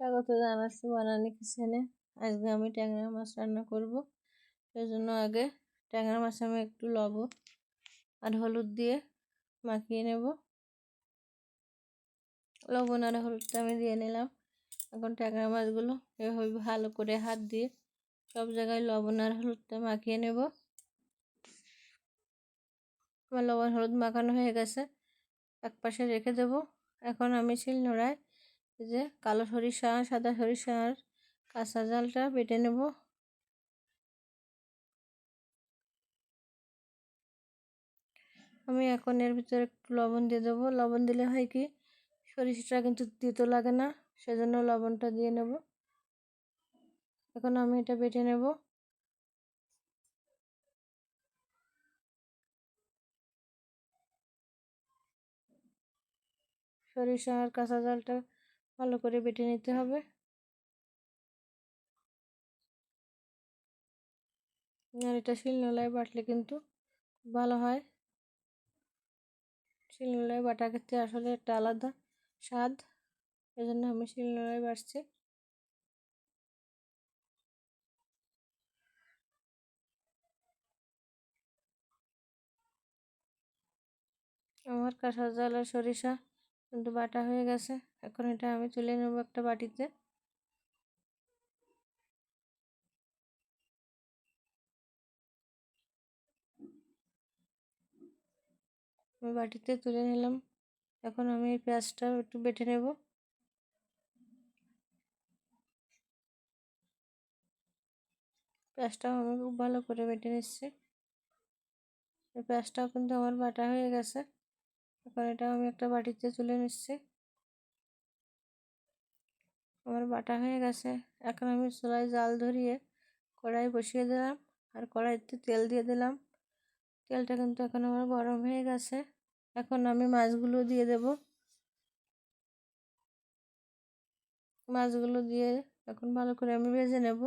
স্বাগত জানাচ্ছি বানানি কিচেনে আজকে আমি ট্যাংরা মাছ রান্না করব। সেই জন্য আগে ট্যাংরা মাছ আমি একটু লবণ আর হলুদ দিয়ে মাখিয়ে নেব। লবণ আর হলুদটা আমি দিয়ে নিলাম। এখন ট্যাংরা মাছগুলো এভাবে ভালো করে হাত দিয়ে সব জায়গায় লবণ আর হলুদটা মাখিয়ে নেব। আমার লবণ হলুদ মাখানো হয়ে গেছে। এক পাশে রেখে দেব। এখন আমি শিল নোড়ায় যে কালো সরিষা, সাদা সরিষার কাঁচা জালটা বেটে নেব। আমি এখন এর ভিতরে একটু লবণ দিয়ে দেবো। লবণ দিলে হয় কি, সরিষাটা কিন্তু তিতো লাগে না, সেজন্য লবণটা দিয়ে নেব। এখন আমি এটা বেটে নেব। সরিষা আর কাঁচা জালটা ভালো করে বেটে নিতে হবে। আর এটা শিলনোলায় বাটলে কিন্তু ভালো হয়। শিলনোলায় বাটা ক্ষেত্রে আসলে একটা আলাদা স্বাদ। এই জন্য আমি শিলনোলায় বাটছি। আমার কাঁচা জাল আর সরিষা কিন্তু বাটা হয়ে গেছে। এখন এটা আমি তুলে নেব একটা বাটিতে। আমি বাটিতে তুলে নিলাম। এখন আমি এই পেঁয়াজটা একটু বেটে নেব। পেঁয়াজটাও আমি খুব ভালো করে বেটে নিচ্ছি। এই পেঁয়াজটাও কিন্তু আমার বাটা হয়ে গেছে। এখন এটা আমি একটা বাটিতে তুলে নিচ্ছি। আমার বাটা হয়ে গেছে। এখন আমি চুলায় জাল ধরিয়ে কড়াই বসিয়ে দিলাম আর কড়াইতে তেল দিয়ে দিলাম। তেলটা কিন্তু এখন আমার গরম হয়ে গেছে। এখন আমি মাছগুলো দিয়ে দেব। মাছগুলো দিয়ে এখন ভালো করে আমি ভেজে নেব।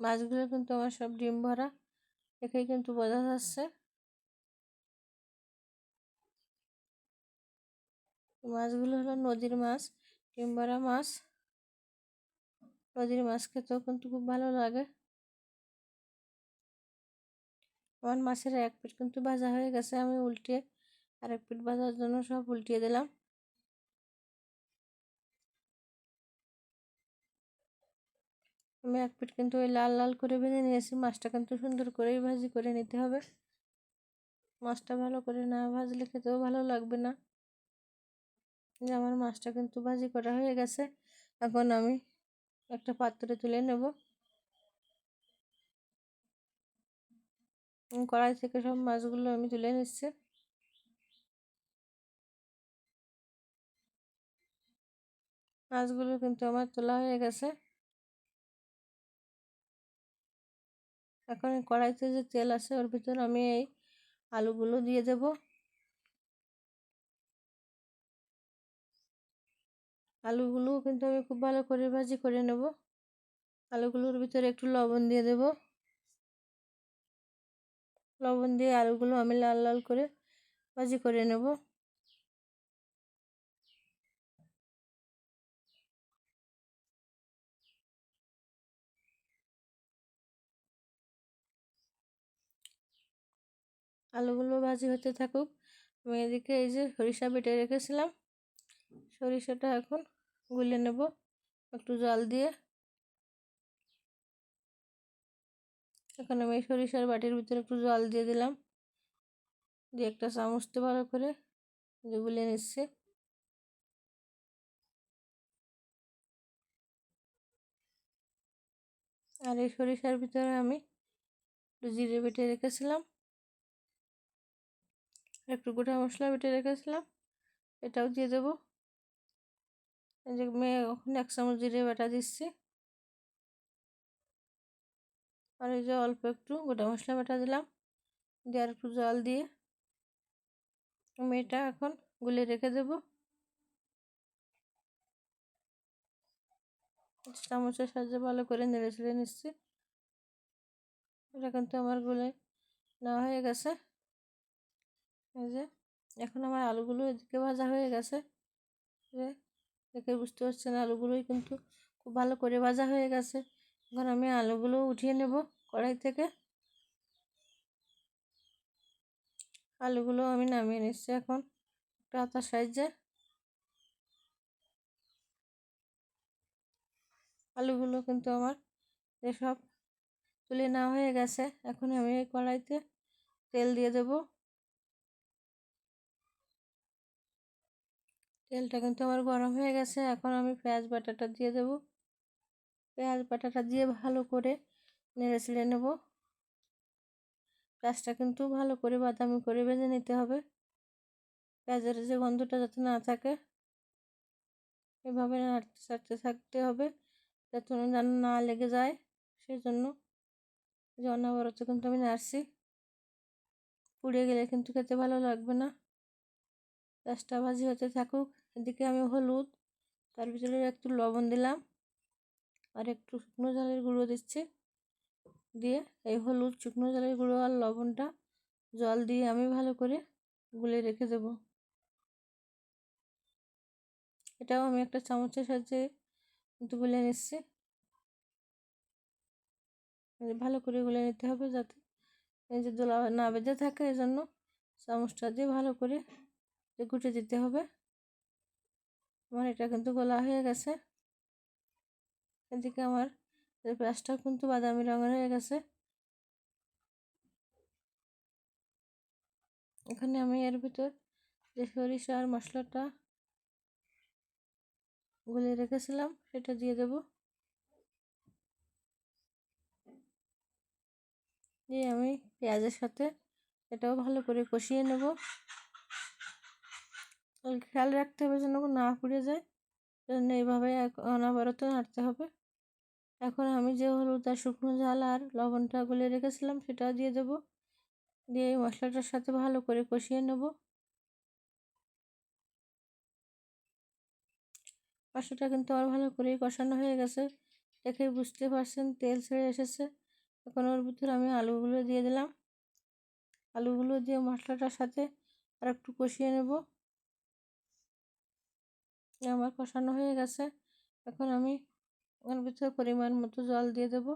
মাছগুলো কিন্তু আমার সব ডিম ভরা। দেখেই কিন্তু বোঝা যাচ্ছে। মাছগুলো হলো নদীর মাছ, ডিম ভরা মাছ। নদীর মাছ খেতেও কিন্তু খুব ভালো লাগে। আমার মাছের এক পিঠ কিন্তু ভাজা হয়ে গেছে, আমি উল্টে আর এক পিঠ ভাজার জন্য সব উল্টিয়ে দিলাম। আমি এক পিঠ কিন্তু ওই লাল লাল করে ভেজে নিয়েছি, মাছটা কিন্তু সুন্দর করেই ভাজি করে নিতে হবে। মাছটা ভালো করে না ভাজলে খেতেও ভালো লাগবে না। যে আমার মাছটা কিন্তু ভাজি করা হয়ে গেছে। এখন আমি একটা পাত্রে তুলে নেব। কড়াই থেকে সব মাছগুলো আমি তুলে নিচ্ছি। মাছগুলো কিন্তু আমার তোলা হয়ে গেছে। এখন কড়াইতে যে তেল আছে, ওর ভিতর আমি এই আলুগুলো দিয়ে দেব। আলুগুলো কিন্তু আমি খুব ভালো করে ভাজি করে নেব। আলুগুলোর ভিতরে একটু লবণ দিয়ে দেব। লবণ দিয়ে আলুগুলো আমি লাল লাল করে ভাজি করে নেব। আলুগুলো ভাজি হতে থাকুক। আমি এদিকে এই যে সরিষা বেটে রেখেছিলাম। সরিষাটা এখন গুলে নেব একটু জল দিয়ে। এখন আমি সরিষার বাটির ভিতরে একটু জল দিয়ে দিলাম। দিয়ে একটা চামচতে ভালো করে গুলে নিচ্ছে। আর এই সরিষার ভিতরে আমি একটু জিরে বেটে রেখেছিলাম। একটু গোটা মশলা বেটে রেখেছিলাম। এটাও দিয়ে দেবো। যে মেয়ে ওখানে এক চামচ জিরে বাটা দিচ্ছি। আর এই যে অল্প একটু গোটা মশলা বাটা দিলাম। দিয়ে আর একটু জল দিয়ে আমি এটা এখন গুলে রেখে দেব। চামচের সাহায্যে ভালো করে নেড়ে ছেড়ে নিচ্ছি। এটা কিন্তু আমার গুলে নেওয়া হয়ে গেছে। এই যে এখন আমার আলুগুলো এদিকে ভাজা হয়ে গেছে। দেখে বুঝতে পারছেন, আলুগুলোই কিন্তু খুব ভালো করে ভাজা হয়ে গেছে। এখন আমি আলুগুলো উঠিয়ে নেব কড়াই থেকে। আলুগুলো আমি নামিয়ে নিচ্ছি এখন একটা হাতার সাইজে আলুগুলো কিন্তু আমার এসব তুলে নেওয়া হয়ে গেছে। এখন আমি এই কড়াইতে তেল দিয়ে দেব। তেলটা কিন্তু আমার গরম হয়ে গেছে। এখন আমি পেঁয়াজ বাটাটা দিয়ে দেব। পেঁয়াজ বাটাটা দিয়ে ভালো করে নেড়ে ছেড়ে নেব। পেঁয়াজটা কিন্তু ভালো করে বাদামি করে ভেজে নিতে হবে। পেঁয়াজের যে গন্ধটা যাতে না থাকে, এভাবে নাড়তে চাড়তে থাকতে হবে যাতে যেন না লেগে যায়। সেই জন্য যে অনবরত কিন্তু আমি নাড়ছি। পুড়ে গেলে কিন্তু খেতে ভালো লাগবে না। পেঁয়াজটা ভাজি হতে থাকুক। এদিকে আমি হলুদ, তার ভিতরে একটু লবণ দিলাম আর একটু শুকনো ঝালের গুঁড়ো দিচ্ছি। দিয়ে এই হলুদ, শুকনো ঝালের গুঁড়ো আর লবণটা জল দিয়ে আমি ভালো করে গুলে রেখে দেব। এটাও আমি একটা চামচের সাহায্যে কিন্তু গুলে নিচ্ছি। ভালো করে গুলে নিতে হবে যাতে এই যে দোলা না বেঁধে থাকে এই জন্য চামচটা দিয়ে ভালো করে গুটে দিতে হবে। আমার এটা কিন্তু গোলা হয়ে গেছে। এদিকে আমার পেঁয়াজটাও কিন্তু বাদামি রঙের হয়ে গেছে। এখানে আমি এর ভিতর যে সরিষা আর মশলাটা গুলে রেখেছিলাম, সেটা দিয়ে দেব। দিয়ে আমি পেঁয়াজের সাথে এটাও ভালো করে কষিয়ে নেব। খেয়াল রাখতে হবে যেন না পুড়ে যায়। জন্য এইভাবে অনাবরত নাড়তে হবে। এখন আমি যে হলুদ আর শুকনো ঝাল আর লবণটা গুলে রেখেছিলাম সেটাও দিয়ে দেব। দিয়ে এই মশলাটার সাথে ভালো করে কষিয়ে নেব। মশলাটা কিন্তু আর ভালো করেই কষানো হয়ে গেছে। দেখে বুঝতে পারছেন, তেল ছেড়ে এসেছে। এখন ওর ভিতরে আমি আলুগুলো দিয়ে দিলাম। আলুগুলো দিয়ে মশলাটার সাথে আর একটু কষিয়ে নেব। আমার কষানো হয়ে গেছে। এখন আমি এর ভিতরে পরিমাণ মতো জল দিয়ে দেব।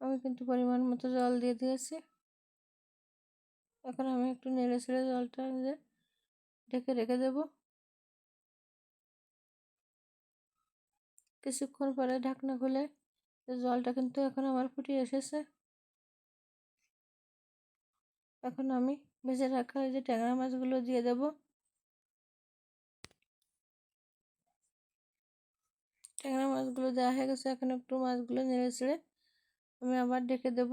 আমি কিন্তু পরিমাণ মতো জল দিয়ে দিয়েছি। এখন আমি একটু নেড়ে ছেড়ে জলটা ঢেকে রেখে দেব। কিছুক্ষণ পরে ঢাকনা খুলে জলটা কিন্তু এখন আমার ফুটিয়ে এসেছে। এখন আমি ভেজে রাখা এই যে ট্যাংরা মাছগুলো দিয়ে দেব। ট্যাংরা মাছগুলো দেওয়া হয়ে গেছে, এখন একটু মাছগুলো নেড়ে ছেড়ে আমি আবার ডেকে দেব।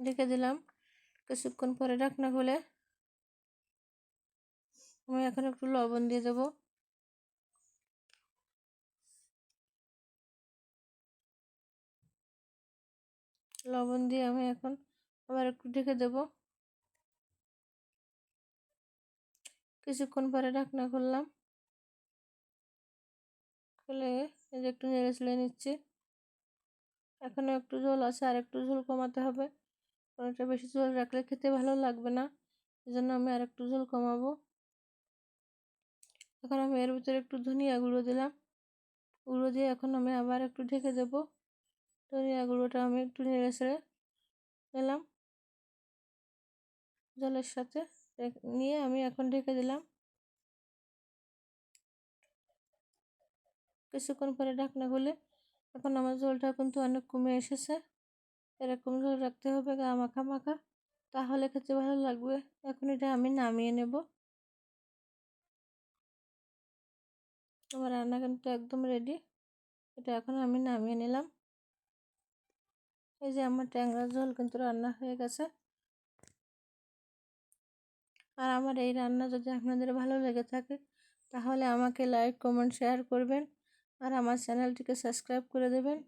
ডেকে দিলাম, কিছুক্ষণ পরে ঢাকনা খুলে আমি এখন একটু লবণ দিয়ে দেবো। লবণ দিয়ে আমি এখন আবার একটু ঢেকে দেব। কিছুক্ষণ পরে ঢাকনা খুললাম। খুলে এই যে একটু নেড়ে ছেড়ে নিচ্ছি। এখনও একটু ঝোল আছে, আর একটু ঝোল কমাতে হবে। অনেকটা বেশি ঝোল রাখলে খেতে ভালো লাগবে না। এই জন্য আমি আর একটু ঝোল কমাবো। এখন আমি এর ভিতরে একটু ধনিয়া গুঁড়ো দিলাম। গুঁড়ো দিয়ে এখন আমি আবার একটু ঢেকে দেবো। ধনিয়া গুঁড়োটা আমি একটু নেড়ে ছেড়ে নিলাম। জলের সাথে নিয়ে আমি এখন ঢেকে দিলাম। কিছুক্ষণ পরে ঢাকনা খুলে এখন আমার জলটা কিন্তু অনেক কমে এসেছে। এরকম জল রাখতে হবে গা মাখা মাখা তাহলে খেতে ভালো লাগবে। এখন এটা আমি নামিয়ে নেব। আমার রান্না কিন্তু একদম রেডি এটা এখন আমি নামিয়ে নিলাম। এই যে আমার ট্যাংরা ঝোল কিন্তু রান্না হয়ে গেছে। আর আমার এই রান্না যদি আপনাদের ভালো লেগে থাকে, তাহলে আমাকে লাইক কমেন্ট শেয়ার করবেন। আর আমার চ্যানেলটিকে সাবস্ক্রাইব করে দেবেন।